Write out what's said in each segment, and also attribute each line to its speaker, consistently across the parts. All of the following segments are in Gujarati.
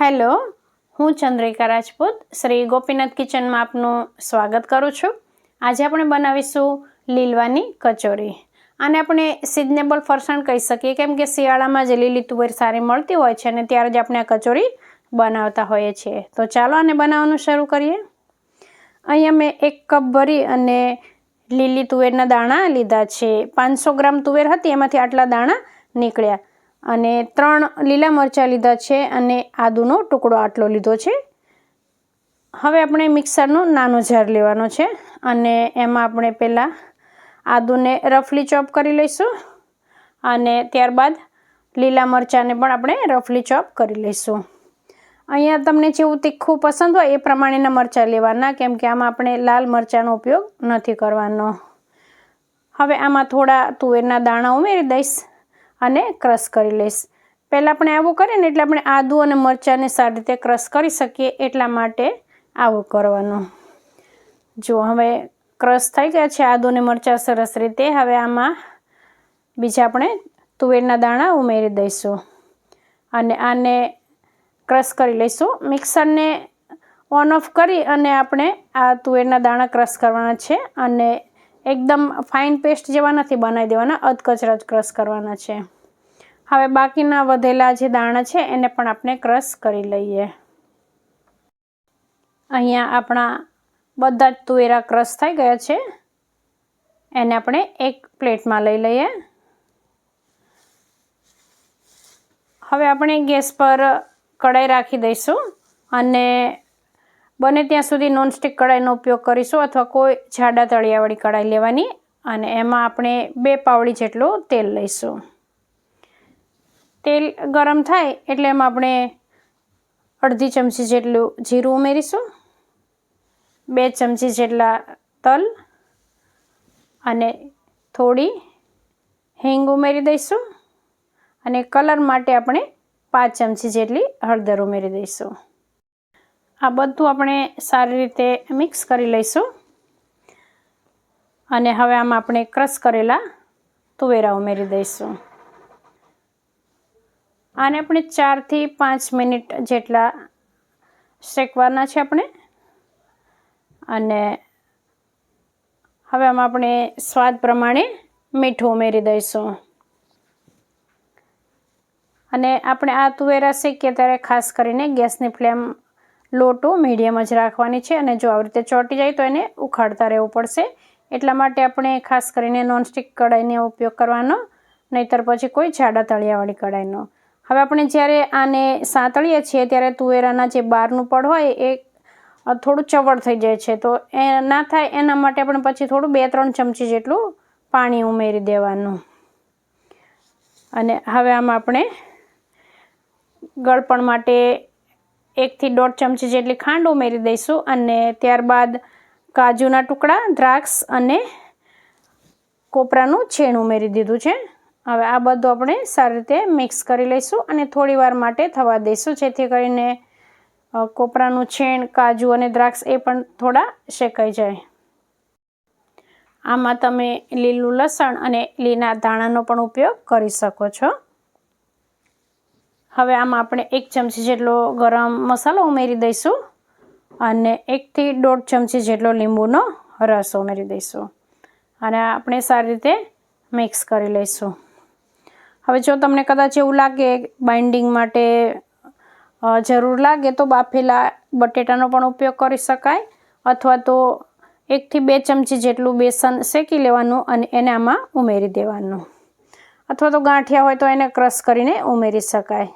Speaker 1: હેલો, હું ચંદ્રિકા રાજપૂત, શ્રી ગોપીનાથ કિચનમાં આપનું સ્વાગત કરું છું. આજે આપણે બનાવીશું લીલવાની કચોરી. આને આપણે સિઝનેબલ ફરસાણ કહી શકીએ, કેમ કે શિયાળામાં જે લીલી તુવેર સારી મળતી હોય છે અને ત્યારે જ આપણે આ કચોરી બનાવતા હોઈએ છીએ. તો ચાલો આને બનાવવાનું શરૂ કરીએ. અહીંયા મેં એક કપ ભરી અને લીલી તુવેરના દાણા લીધા છે. પાંચસો ગ્રામ તુવેર હતી, એમાંથી આટલા દાણા નીકળ્યા. અને ત્રણ લીલા મરચાં લીધા છે અને આદુનો ટુકડો આટલો લીધો છે. હવે આપણે મિક્સરનો નાનો જાર લેવાનો છે અને એમાં આપણે પહેલાં આદુને રફલી ચોપ કરી લઈશું અને ત્યારબાદ લીલા મરચાંને પણ આપણે રફલી ચોપ કરી લઈશું. અહીંયા તમને જેવું તીખું પસંદ હોય એ પ્રમાણેના મરચાં લેવાના, કેમ કે આમાં આપણે લાલ મરચાંનો ઉપયોગ નથી કરવાનો. હવે આમાં થોડા તુવેરના દાણા ઉમેરી દઈશ. અને ક્રશ કરી લઈશ. પહેલાં આપણે આવું કરીએ ને એટલે આપણે આદુ અને મરચાંને સારી રીતે ક્રશ કરી શકીએ એટલા માટે આવું કરવાનું. જો હવે ક્રશ થઈ ગયા છે આદુ અને મરચાં સરસ રીતે, હવે આમાં બીજા આપણે તુવેરના દાણા ઉમેરી દઈશું. અને આને ક્રશ કરી લઈશું. મિક્સરને ઓન ઓફ કરી અને આપણે આ તુવેરના દાણા ક્રશ કરવાના છે અને એકદમ ફાઇન પેસ્ટ જેવા નથી બનાવી દેવાના, અધકચરા જ ક્રશ કરવાના છે. હવે બાકીના વધેલા જે દાણા છે એને પણ આપણે ક્રશ કરી લઈએ. અહીંયા આપણા બધા જ તુવેરા ક્રશ થઈ ગયા છે. એને આપણે એક પ્લેટમાં લઈ લઈએ. હવે આપણે ગેસ પર કઢાઈ રાખી દઈશું અને બને ત્યાં સુધી નોનસ્ટિક કઢાઈનો ઉપયોગ કરીશું અથવા કોઈ જાડા તળિયાવાળી કઢાઈ લેવાની અને એમાં આપણે બે પાવડી જેટલું તેલ લઈશું. તેલ ગરમ થાય એટલે એમાં આપણે અડધી ચમચી જેટલું જીરું ઉમેરીશું, બે ચમચી જેટલા તલ અને થોડી હિંગ ઉમેરી દઈશું અને કલર માટે આપણે પાંચ ચમચી જેટલી હળદર ઉમેરી દઈશું. આ બધું આપણે સારી રીતે મિક્સ કરી લઈશું. અને હવે આમાં આપણે ક્રશ કરેલા તુવેરા ઉમેરી દઈશું. આને આપણે ચારથી પાંચ મિનિટ જેટલા શેકવાના છે આપણે. અને હવે આમાં આપણે સ્વાદ પ્રમાણે મીઠું ઉમેરી દઈશું. અને આપણે આ તુવેરા શેકીએ ત્યારે ખાસ કરીને ગેસની ફ્લેમ લો ટુ મીડિયમ જ રાખવાની છે અને જો આવી રીતે ચોંટી જાય તો એને ઉખાડતા રહેવું પડશે. એટલા માટે આપણે ખાસ કરીને નોનસ્ટિક કઢાઈનો ઉપયોગ કરવાનો, નહીતર પછી કોઈ જાડા તળિયાવાળી કઢાઈનો. હવે આપણે જ્યારે આને સાંતળીએ છીએ ત્યારે તુવેરાના જે બહારનું પડ હોય એ થોડું ચવડ થઈ જાય છે. તો એ ના થાય એના માટે આપણે પછી થોડું બે ત્રણ ચમચી જેટલું પાણી ઉમેરી દેવાનું. અને હવે આમાં આપણે ગળપણ માટે એકથી દોઢ ચમચી જેટલી ખાંડ ઉમેરી દઈશું અને ત્યારબાદ કાજુના ટુકડા, દ્રાક્ષ અને કોપરાનું છેણ ઉમેરી દીધું છે. હવે આ બધું આપણે સારી રીતે મિક્સ કરી લઈશું અને થોડીવાર માટે થવા દઈશું. જેથી કરીને કોપરાનું છેણ, કાજુ અને દ્રાક્ષ એ પણ થોડા શેકાઈ જાય. આમાં તમે લીલું લસણ અને લીલા ધાણાનો પણ ઉપયોગ કરી શકો છો. હવે આમાં આપણે એક ચમચી જેટલો ગરમ મસાલો ઉમેરી દઈશું અને એકથી દોઢ ચમચી જેટલો લીંબુનો રસ ઉમેરી દઈશું. અને આપણે સારી રીતે મિક્સ કરી લઈશું. હવે જો તમને કદાચ એવું લાગે બાઇન્ડિંગ માટે જરૂર લાગે તો બાફેલા બટેટાનો પણ ઉપયોગ કરી શકાય અથવા તો એકથી બે ચમચી જેટલું બેસન શેકી લેવાનું અને એને આમાં ઉમેરી દેવાનું. અથવા તો ગાંઠિયા હોય તો એને ક્રશ કરીને ઉમેરી શકાય.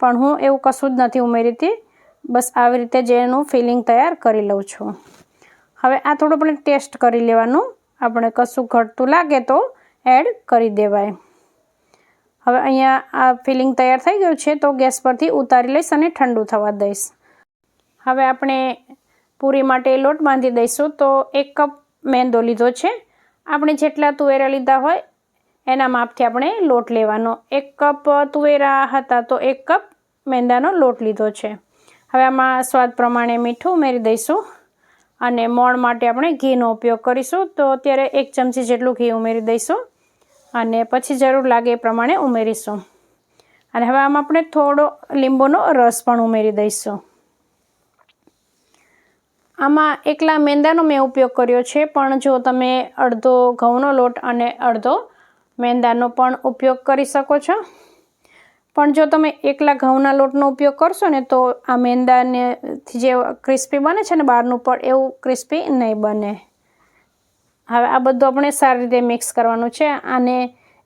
Speaker 1: પણ હું એવું કશું જ નથી ઉમેરીતી. બસ આવી રીતે જેનું ફિલિંગ તૈયાર કરી લઉં છું. હવે આ થોડું આપણે ટેસ્ટ કરી લેવાનું. આપણે કશું ઘટતું લાગે તો એડ કરી દેવાય. હવે અહીંયા આ ફિલિંગ તૈયાર થઈ ગયું છે તો ગેસ પરથી ઉતારી લઈશ અને ઠંડુ થવા દઈશ. હવે આપણે પૂરી માટે લોટ બાંધી દઈશું તો એક કપ મેંદો લીધો છે. આપણે જેટલા તુવેરા લીધા હોય એના માપથી આપણે લોટ લેવાનો. એક કપ તુવેરા હતા તો એક કપ મેંદાનો લોટ લીધો છે. હવે આમાં સ્વાદ પ્રમાણે મીઠું ઉમેરી દઈશું અને મોણ માટે આપણે ઘીનો ઉપયોગ કરીશું. તો અત્યારે એક ચમચી જેટલું ઘી ઉમેરી દઈશું અને પછી જરૂર લાગે એ પ્રમાણે ઉમેરીશું. અને હવે આમાં આપણે થોડો લીંબુનો રસ પણ ઉમેરી દઈશું. આમાં એકલા મેંદાનો મેં ઉપયોગ કર્યો છે, પણ જો તમે અડધો ઘઉંનો લોટ અને અડધો મેંદાનો પણ ઉપયોગ કરી શકો છો. પણ જો તમે એકલા ઘઉંના લોટનો ઉપયોગ કરશો ને, તો આ મેંદાનેથી જે ક્રિસ્પી બને છે ને, બહારનું પણ એવું ક્રિસ્પી નહીં બને. હવે આ બધું આપણે સારી રીતે મિક્સ કરવાનું છે. અને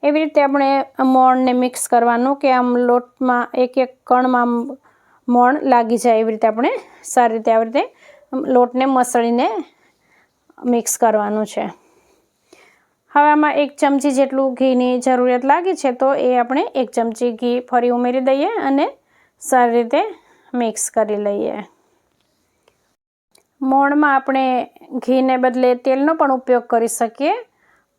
Speaker 1: એવી રીતે આપણે મોણને મિક્સ કરવાનું કે આમ લોટમાં એક એક કણમાં મોણ લાગી જાય એવી રીતે આપણે સારી રીતે આવી રીતે લોટને મસળીને મિક્સ કરવાનું છે. હવે આમાં એક ચમચી જેટલું ઘીની જરૂરિયાત લાગે છે, તો એ આપણે એક ચમચી ઘી ફરી ઉમેરી દઈએ અને સારી રીતે મિક્સ કરી લઈએ. મોણમાં આપણે ઘીને બદલે તેલનો પણ ઉપયોગ કરી શકીએ,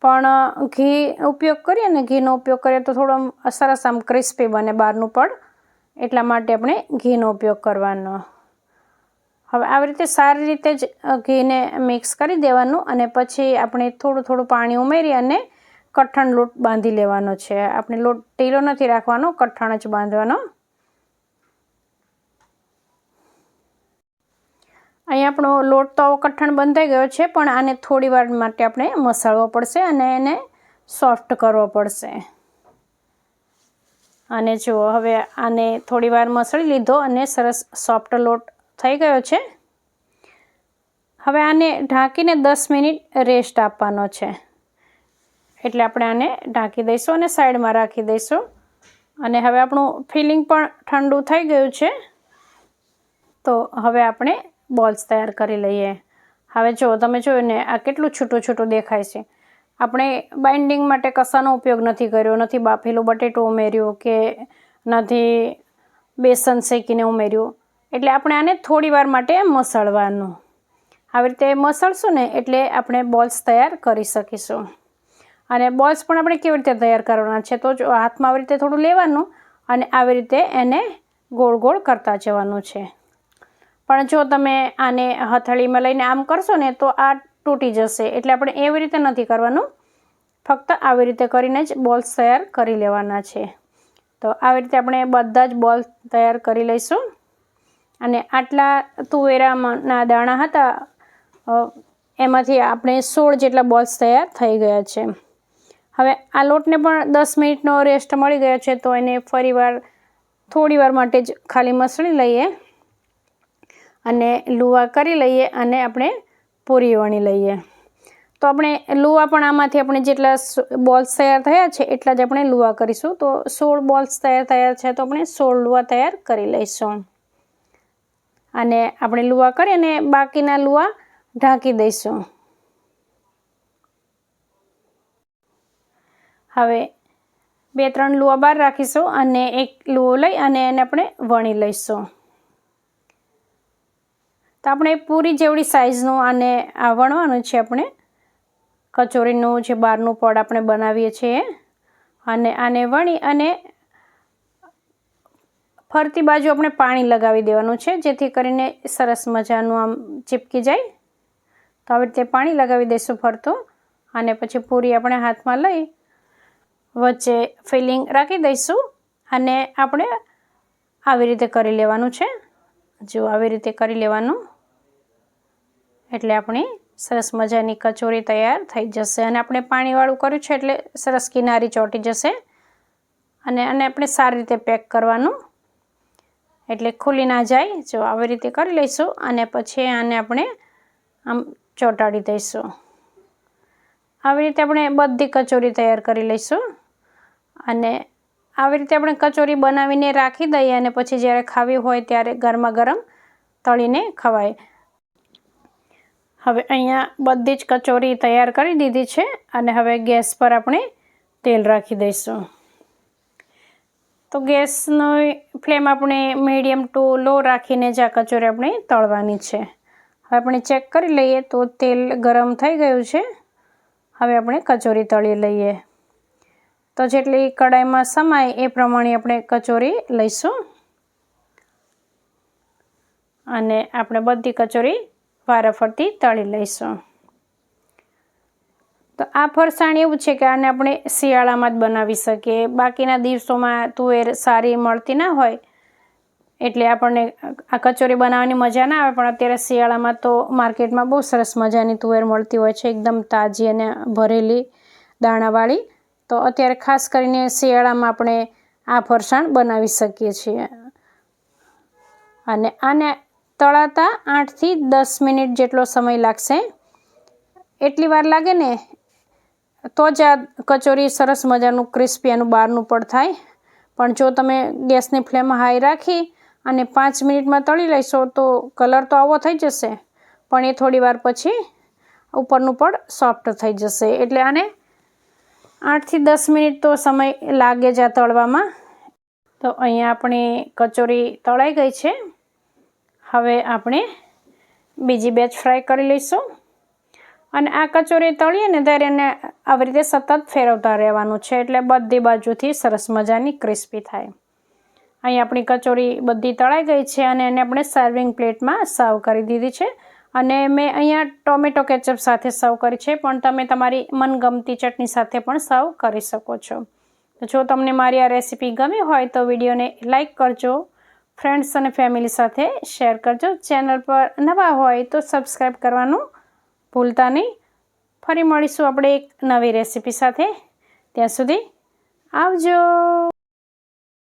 Speaker 1: પણ ઘી ઉપયોગ કરીએ ને ઘીનો ઉપયોગ કરીએ તો થોડો સરસ આમ ક્રિસ્પી બને બહારનું પણ એટલા માટે આપણે ઘીનો ઉપયોગ કરવાનો. હવે આવી રીતે સારી રીતે જ ઘીને મિક્સ કરી દેવાનું અને પછી આપણે થોડું થોડું પાણી ઉમેરી અને કઠણ લોટ બાંધી લેવાનો છે. આપણે લોટ ઢીલો નથી રાખવાનો, કઠણ જ બાંધવાનો. અહીં આપણો લોટ તો કઠણ બંધાઈ ગયો છે, પણ આને થોડી વાર માટે આપણે મસાળવો પડશે અને એને સોફ્ટ કરવો પડશે. અને જુઓ, હવે આને થોડી વાર મસળી લીધો અને સરસ સોફ્ટ લોટ થઈ ગયો છે. હવે આને ઢાંકીને દસ મિનિટ રેસ્ટ આપવાનો છે. એટલે આપણે આને ઢાંકી દઈશું અને સાઈડમાં રાખી દઈશું. અને હવે આપણું ફિલિંગ પણ ઠંડુ થઈ ગયું છે. તો હવે આપણે બોલ્સ તૈયાર કરી લઈએ. હવે જો તમે જોયું ને, આ કેટલું છૂટું છૂટું દેખાય છે. આપણે બાઇન્ડિંગ માટે કસાનો ઉપયોગ નથી કર્યો. નથી બાફેલું બટેટું ઉમેર્યું કે નથી બેસન શેકીને ઉમેર્યું. એટલે આપણે આને થોડી વાર માટે મસળવાનું. આવી રીતે મસળશું ને એટલે આપણે બોલ્સ તૈયાર કરી શકીશું. અને બોલ્સ પણ આપણે કેવી રીતે તૈયાર કરવાના છે તો જો હાથમાં આવી રીતે થોડું લેવાનું અને આવી રીતે એને ગોળ ગોળ કરતા જવાનું છે. પણ જો તમે આને હથેળીમાં લઈને આમ કરશો ને તો આ તૂટી જશે. એટલે આપણે એવી રીતે નથી કરવાનું. ફક્ત આવી રીતે કરીને જ બોલ્સ તૈયાર કરી લેવાના છે. તો આવી રીતે આપણે બધા જ બોલ તૈયાર કરી લઈશું. અને આટલા તુવેરાના દાણા હતા એમાંથી આપણે સોળ જેટલા બોલ્સ તૈયાર થઈ ગયા છે. હવે આ લોટને પણ દસ મિનિટનો રેસ્ટ મળી ગયો છે, તો એને ફરીવાર થોડીવાર માટે જ ખાલી મસળી લઈએ અને લુવા કરી લઈએ અને આપણે પૂરી વણી લઈએ. તો આપણે લુવા પણ આમાંથી આપણે જેટલા બોલ્સ તૈયાર થયા છે, એટલા જ આપણે લુવા કરીશું. તો સોળ બોલ્સ તૈયાર થયા છે, તો આપણે સોળ લુવા તૈયાર કરી લઈશું. અને આપણે લુવા કરી અને બાકીના લુવા ઢાંકી દઈશું. હવે બે ત્રણ લુવા બહાર રાખીશું અને એક લુઓ લઈ અને એને આપણે વણી લઈશું. તો આપણે પૂરી જેવડી સાઇઝનું અને આ વણવાનું છે આપણે. કચોરીનું જે બહારનું પડ આપણે બનાવીએ છીએ. અને આને વણી અને ફરતી બાજુ આપણે પાણી લગાવી દેવાનું છે, જેથી કરીને સરસ મજાનું આમ ચીપકી જાય. તો આવી રીતે પાણી લગાવી દઈશું ફરતું અને પછી પૂરી આપણે હાથમાં લઈ વચ્ચે ફિલિંગ રાખી દઈશું અને આપણે આવી રીતે કરી લેવાનું છે. જો આવી રીતે કરી લેવાનું, એટલે આપણી સરસ મજાની કચોરી તૈયાર થઈ જશે અને આપણે પાણીવાળું કર્યું છે એટલે સરસ કિનારી ચોંટી જશે. અને અને આપણે સારી રીતે પેક કરવાનું. એટલે ખુલી ના જાય, જો આવી રીતે કરી લઈશું અને પછી આને આપણે આમ ચોંટાડી દઈશું. આવી રીતે આપણે બધી કચોરી તૈયાર કરી લઈશું અને આવી રીતે આપણે કચોરી બનાવીને રાખી દઈએ અને પછી જ્યારે ખાવી હોય ત્યારે ગરમા ગરમ તળીને ખવાય. હવે અહીંયા બધી જ કચોરી તૈયાર કરી દીધી છે અને હવે ગેસ પર આપણે તેલ રાખી દઈશું. તો ગેસનો ફ્લેમ આપણે મીડિયમ ટુ લો રાખીને જ આ કચોરી આપણે તળવાની છે. હવે આપણે ચેક કરી લઈએ તો તેલ ગરમ થઈ ગયું છે. હવે આપણે કચોરી તળી લઈએ. તો જેટલી કડાઈમાં સમાય એ પ્રમાણે આપણે કચોરી લઈશું. અને આપણે બધી કચોરી વારાફરતી તળી લઈશું. તો આ ફરસાણ એવું છે કે આને આપણે શિયાળામાં જ બનાવી શકીએ. બાકીના દિવસોમાં તુવેર સારી મળતી ના હોય. એટલે આપણને આ કચોરી બનાવવાની મજા ના આવે, પણ અત્યારે શિયાળામાં તો માર્કેટમાં બહુ સરસ મજાની તુવેર મળતી હોય છે, એકદમ તાજી અને ભરેલી દાણાવાળી. તો અત્યારે ખાસ કરીને શિયાળામાં આપણે આ ફરસાણ બનાવી શકીએ છીએ. અને આને તળાતા આઠથી દસ મિનિટ જેટલો સમય લાગશે. એટલી વાર લાગે ને તો જ આ કચોરી સરસ મજાનું ક્રિસ્પી એનું બહારનું પડ થાય. પણ જો તમે ગેસની ફ્લેમ હાઈ રાખી અને પાંચ મિનિટમાં તળી લેશો તો કલર તો આવો થઈ જશે. પણ એ થોડી વાર પછી ઉપરનું પડ સોફ્ટ થઈ જશે. એટલે આને આઠથી દસ મિનિટ તો સમય લાગે જ આ તળવામાં. તો અહીંયા આપણી કચોરી તળાઈ ગઈ છે. હવે આપણે બીજી બેચ ફ્રાય કરી લઈશું. અને આ કચોરી તળીએ ને આવી રીતે સતત ફેરવતા રહેવાનું છે એટલે બધી બાજુથી સરસ મજાની ક્રિસ્પી થાય. અહીં આપણી કચોરી બધી તળાઈ ગઈ છે અને એને આપણે સર્વિંગ પ્લેટમાં સર્વ કરી દીધી છે. અને મેં અહીંયા ટોમેટો કેચઅપ સાથે સર્વ કરી છે, પણ તમે તમારી મનગમતી ચટણી સાથે પણ સર્વ કરી શકો છો. જો તમને મારી આ રેસીપી ગમી હોય તો વિડીયોને લાઇક કરજો ફ્રેન્ડ્સ અને ફેમિલી સાથે શેર કરજો. ચેનલ પર નવા હોય તો સબસ્ક્રાઈબ કરવાનું ભૂલતા નહીં. ફરી મળીશું આપણે એક નવી રેસીપી સાથે. ત્યાં સુધી આવજો.